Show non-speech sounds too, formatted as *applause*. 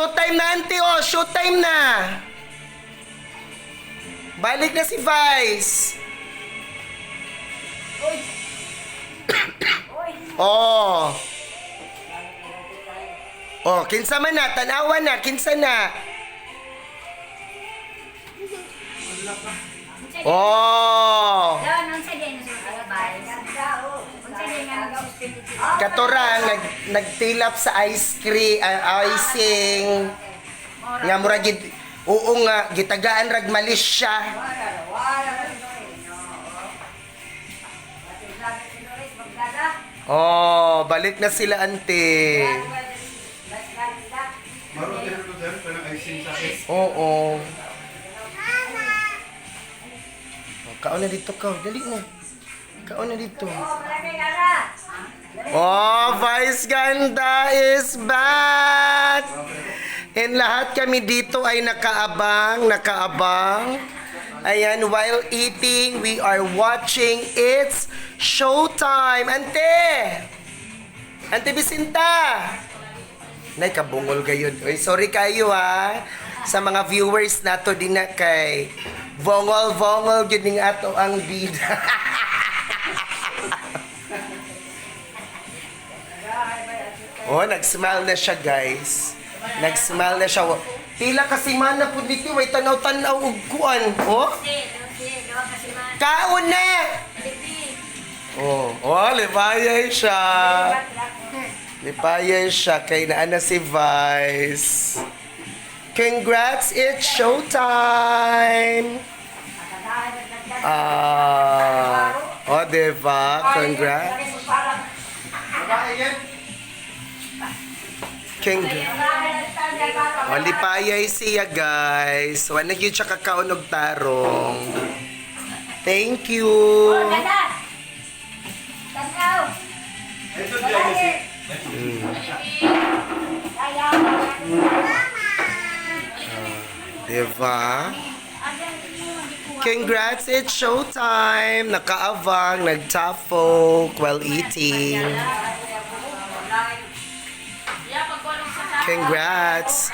showtime na, auntie. Oh, showtime na. Balik na si Vice. *coughs* oh. Oh, kinsa man na, tanawa na, kinsa na. Oh. Katurang nag nagtilap sa ice cream, ah, icing. Nga mura gid Oo nga, gitagaan rag malis siya. Oh, balik na sila ante. Oo. Oh, kaon na dito ka, dali na. Kaon na dito. Oh, Vice Ganda is back! And lahat kami dito ay nakaabang, nakaabang. Ayan, while eating, we are watching It's Showtime! Ante! Ante Bisinta! Nay, kabungol gayud. Oy, sorry kayo ha. Sa mga viewers nato din na kay Vongol-vongol yun ning ato ang bida. *laughs* oh, nag-smile na siya, guys. Nag-smile na siya. Tila kasi man na po dito, may tanaw-tanaw ug kuan. Oh, kaon na! Oh, oh, libayay siya. *laughs* Libayay siya kay naana si Vice. Congrats, it's showtime! Ah, oh, diba? Congrats. Congrats. Oh, lipayay siya, guys. Wala yun siya kakaunog tarong. Thank you. Dyan kasi. Diba? Congrats, it's showtime! Nakaabang, nagtafok while eating. Congrats!